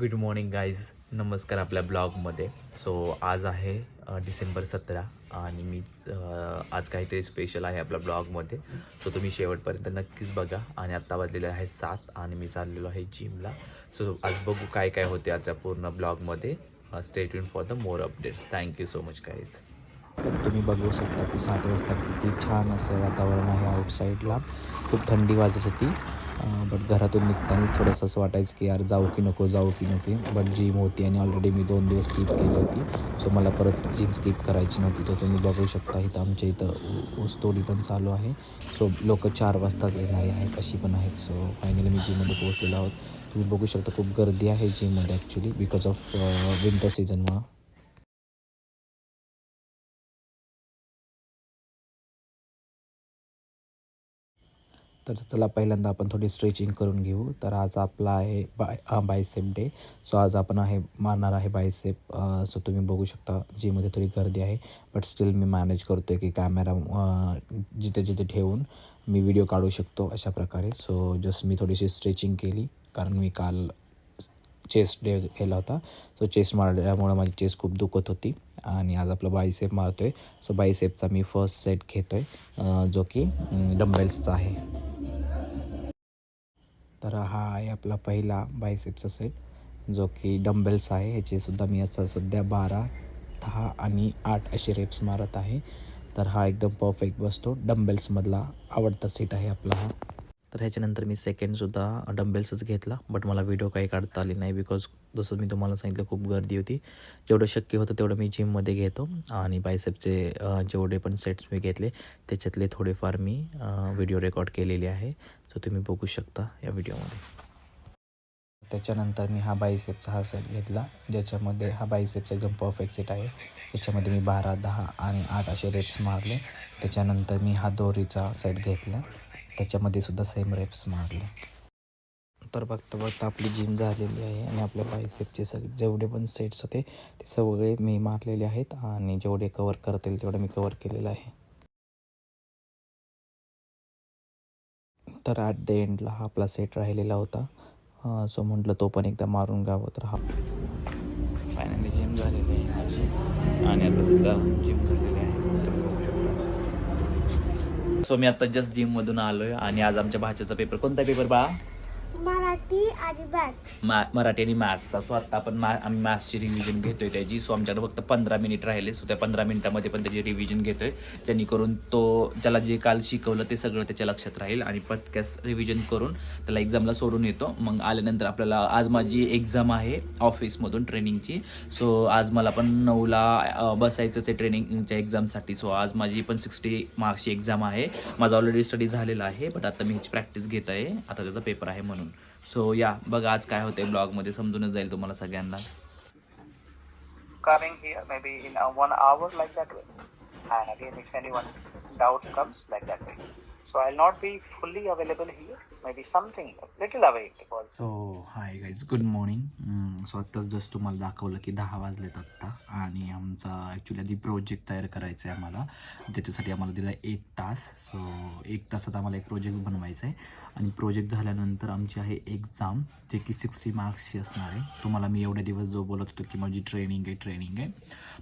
Good morning guys नमस्कार आपल्या ब्लॉगमध्ये. सो आज आहे डिसेंबर सतरा आणि मी आज काहीतरी स्पेशल आहे आपल्या ब्लॉगमध्ये. सो तुम्ही शेवटपर्यंत नक्कीच बघा. आणि आत्ता वाजलेले आहे सात आणि मी चाललेलो आहे जिमला. सो आज बघू काय काय होते आता पूर्ण ब्लॉगमध्ये. Stay युन for the more updates thank you so much guys तर तुम्ही बघू शकता की सात वाजता किती छान असं वातावरण आहे आउटसाईडला खूप थंडी वाजत होती. बट घरातून निघतानाच थोडंसं असं वाटायचं की यार जाऊ की नको जाऊ की नको. बट जिम होती आणि ऑलरेडी मी दोन दिवस स्किप केली होती सो मला परत जिम स्किप करायची नव्हती तर तुम्ही बघू शकता इथं आमच्या इथं ऊ- ऊसतोडी पण चालू आहे. सो लोक चार वाजता येणारे आहेत अशी पण आहेत. सो फायनली मी जिममध्ये पोहोचलेलो आहोत. तुम्ही बघू शकता खूप गर्दी आहे जिममध्ये ॲक्च्युली बिकॉज ऑफ विंटर सीझनमुळं तर चला पहिल्यांदा आपण थोडी स्ट्रेचिंग करून घेऊ. तर आज आपला आहे बाय बायसेप डे सो आज आपण आहे मारणार आहे बायसेप सो तुम्ही बघू शकता जिममध्ये थोडी गर्दी आहे. बट स्टील मी मॅनेज करतो आहे की कॅमेरा जिथे जिथे ठेवून मी व्हिडिओ काढू शकतो अशा प्रकारे. सो जस्ट मी थोडीशी स्ट्रेचिंग केली. कारण मी काल चेस्ट डे केला होता. सो चेस्ट मारल्यामुळे माझी चेस्ट खूप दुखत होती. आणि आज आपलं बायसेप मारतो आहे सो बायसेपचा मी फर्स्ट सेट घेतो आहे जो की डंबेल्सचा आहे. तर हा आहे आपला पहिला बायसेपचा सेट जो की डंबेल्स आहे. ह्याचे सुद्धा मी असं सध्या बारा दहा आणि आठ असे रेप्स मारत आहे. तर हा एकदम परफेक्ट बसतो. डंबेल्समधला आवडता सेट आहे आपला हा. तर ह्याच्यानंतर मी सेकंडसुद्धा डंबेल्सच घेतला बट मला व्हिडिओ काही काढता आली नाही बिकॉज जसं मी तुम्हाला सांगितलं खूप गर्दी होती. जेवढं शक्य होतं तेवढं मी जिममध्ये घेतो आणि बायसेपचे जेवढे पण सेट्स मी घेतले त्याच्यातले थोडेफार मी व्हिडिओ रेकॉर्ड केलेले आहे. सो तुम्ही बघू शकता या व्हिडिओमध्ये त्याच्यानंतर मी हा बायसेपचा हा सेट घेतला ज्याच्यामध्ये हा बायसेपचा एकदम परफेक्ट सेट आहे. त्याच्यामध्ये मी बारा दहा आणि आठ असे रेप्स मारले. त्याच्यानंतर मी हा दोरीचा सेट घेतला. त्याच्यामध्ये सुद्धा सेम रेप्स मारले. तर बघता बघता आपली जिम झालेली आहे आणि आपल्या बायसेपचे सग जेवढे पण सेट्स होते ते सगळे मी मारलेले आहेत आणि जेवढे कवर करता येईल तेवढं मी कवर केलेलं आहे. तर ॲट द एंडला हा आपला सेट राहिलेला होता. सो म्हटलं तो पण एकदा मारून घ्यावं तर हा फायनली जिम झालेली आहे माझी. आणि आता सुद्धा जिम झालेली आहे तुम्ही बघू शकता सो मी आता जस्ट जिममधून आलो आहे आणि आज आमच्या भाच्याचा पेपर कोणता पेपर बा मराठी आणि मॅथ्स मा मराठी आणि मॅथ्सचा सो आता आपण मा आम्ही मॅथ्सची रिव्हिजन घेतोय त्याची. सो आमच्याकडे फक्त पंधरा मिनिट राहिले. सो त्या पंधरा मिनिटामध्ये पण त्याची रिव्हिजन घेतोय. जेणेकरून तो ज्याला जे काल शिकवलं ते सगळं त्याच्या लक्षात राहील आणि पटक्यास रिव्हिजन करून त्याला एक्झामला सोडून येतो. मग आल्यानंतर आपल्याला आज माझी एक्झाम आहे ऑफिसमधून ट्रेनिंगची सो आज मला पण नऊला बसायचंच आहे ट्रेनिंगच्या एक्झामसाठी सो आज माझी पण सिक्स्टी मार्क्सची एक्झाम आहे. माझा ऑलरेडी स्टडी झालेला आहे बट आता मी ह्याची प्रॅक्टिस घेत आहे. आता त्याचा पेपर आहे म्हणून. म्हणून सो या बघा आज काय होते ब्लॉगमध्ये समजूनच जाईल तुम्हाला सगळ्यांना coming here maybe in a one hour like that way. And again, if anyone doubt comes like that way. So I'll not be fully available here. Maybe something little away because so hi guys good morning so आत्ताच just तुम्हाला दाखवलं की दहा वाजलेत आत्ता. आणि आमचा actually आधी प्रोजेक्ट तयार करायचा आहे आम्हाला. त्याच्यासाठी आम्हाला दिला एक तास. सो एक तासात आम्हाला एक प्रोजेक्ट बनवायचा आहे आणि प्रोजेक्ट झाल्यानंतर आमची आहे एक्झाम जे की सिक्स्टी मार्क्सची असणार आहे. तुम्हाला मी एवढे दिवस जो बोलत होतो की माझी ट्रेनिंग आहे ट्रेनिंग आहे.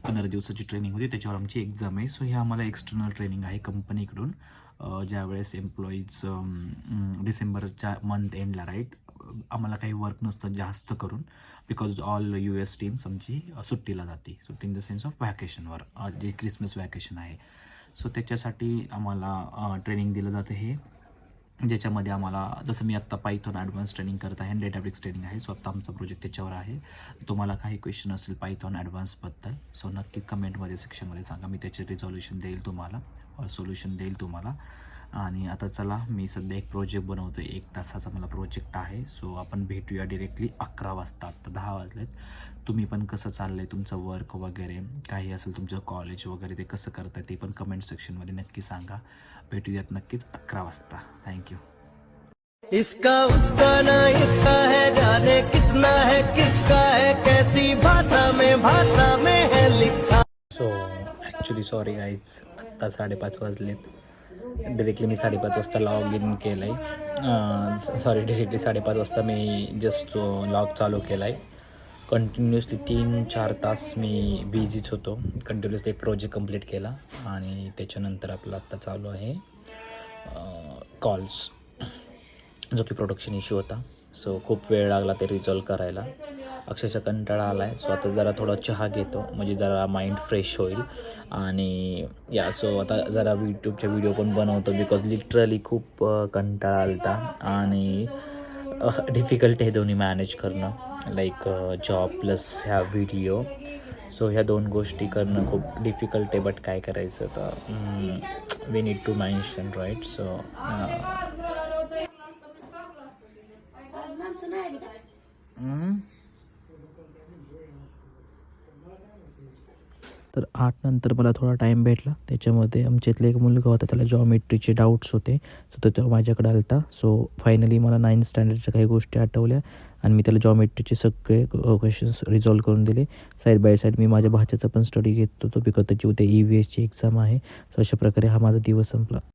पंधरा दिवसाची ट्रेनिंग होती त्याच्यावर आमची एक्झाम आहे. सो हे आम्हाला एक्सटर्नल ट्रेनिंग आहे कंपनीकडून ज्यावेळेस एम्प्लॉईज डिसेंबरच्या मंथ एंडला राईट आम्हाला काही वर्क नसतं जास्त करून because all U S teams आमची सुट्टीला जाते. सुट्टी इन द सेन्स ऑफ व्हॅकेशनवर जे क्रिसमस व्हॅकेशन आहे. सो त्याच्यासाठी आम्हाला ट्रेनिंग दिलं जातं हे. ज्याच्यामध्ये आम्हाला जसं मी आत्ता पायथॉन ॲडव्हान्स ट्रेनिंग करत आहे डेटाब्रिक्स ट्रेनिंग आहे सो आत्ता आमचा प्रोजेक्ट त्याच्यावर आहे. तुम्हाला काही क्वेश्चन असेल पायथॉन ॲडव्हान्सबद्दल सो नक्की कमेंटमध्ये सेक्शनमध्ये सांगा. मी त्याचे रिझॉल्युशन देईल तुम्हाला सोल्युशन देईल तुम्हाला. आणि आता चला मी सध्या एक प्रोजेक्ट बनवतो एक तासाचा मला प्रोजेक्ट आहे. सो आपण भेटूया डिरेक्टली अकरा वाजता. आत्ता दहा वाजलेत. तुम्ही पण कसं चाललं आहे तुमचं वर्क वगैरे? काही असेल तुमचं कॉलेज वगैरे ते कसं करताय ते पण कमेंट सेक्शनमध्ये नक्की सांगा. भेटूयात नक्कीच अकरा वाजता. थँक्यू इसका उसका ना इसका है जाने कितना है किसका है कैसी भाषा में भाषा में है लिखा। सो ॲक्च्युली सॉरी गाईज आत्ता साडेपाच वाजलेत. डिरेक्टली मी साडेपाच वाजता लॉग इन केलं आहे सॉरी डिरेक्टली साडेपाच वाजता मी जस्ट लॉग चालू केला आहे कंटिन्युअसली तीन चार तास मी बिझीच होतो. कंटिन्युअसली एक प्रोजेक्ट कंप्लीट केला आणि त्याच्यानंतर आपलं आत्ता चालू आहे कॉल्स जो की प्रोडक्शन इश्यू होता. सो खूप वेळ लागला ते रिझॉल्व करायला. अक्षरशः कंटाळा आला आहे सो आता जरा थोडा चहा घेतो. म्हणजे जरा माइंड फ्रेश होईल. आणि या सो आता जरा यूट्यूबच्या व्हिडिओ पण बनवतो बिकॉज लिटरली खूप कंटाळा आलता. आणि डिफिकल्ट हे दोन्ही मॅनेज करणं. लाईक जॉब प्लस ह्या व्हिडिओ सो ह्या दोन गोष्टी करणं खूप डिफिकल्ट आहे बट काय करायचं तर we need to mention right so तर आठ नंतर मला थोडा टाईम भेटला. त्याच्यामध्ये आमच्या इथले एक मुलगा होता त्याला जॉमेट्रीचे डाऊट्स होते. सो तो तेव्हा माझ्याकडे आला होता सो फायनली मला नाईन्थ स्टँडर्डच्या काही गोष्टी आठवल्या आणि मी त्याला जॉमेट्रीचे सगळे क्वेश्चन्स रिझॉल्व करून दिले. साईड बाय साईड मी माझ्या भाच्याचा पण स्टडी घेत होतो. बिकॉज त्याची उद्या ई व्ही एसची एक्झाम आहे. सो अशा प्रकारे हा माझा दिवस संपला.